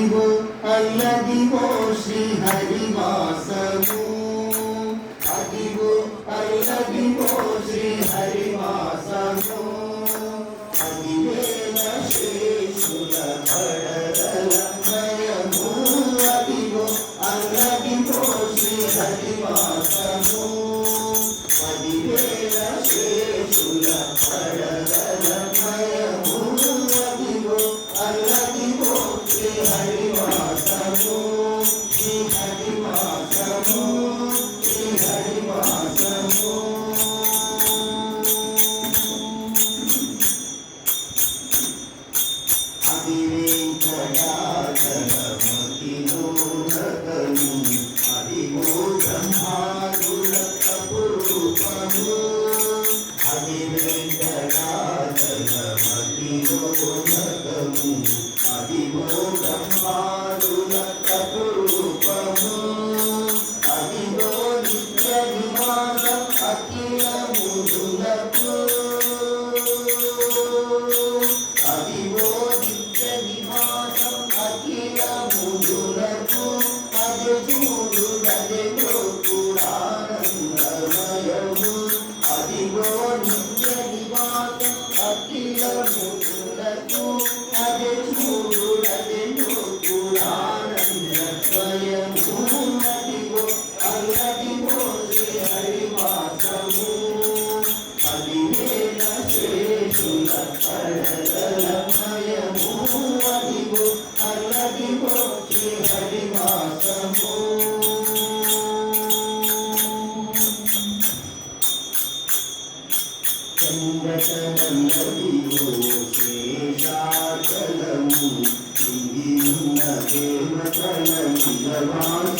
అల్లదివో అల్లదివో శ్రీ హరివాసము. అదివో అల్లదివో శ్రీ హరివాసము. అదివేల శేషుల పడరలమయము. అదివో అల్లదివో శ్రీ హరివాసము. అదివేల శేషుల పడరలమయము. 啊！శేషాచలము దేవతల నిలవాస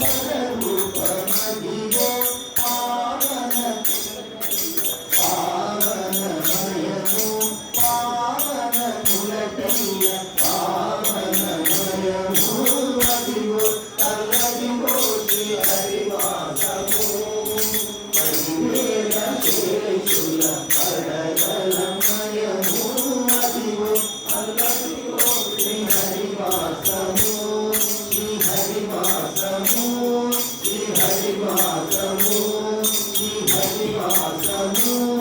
Thank you. శ్రీవాసము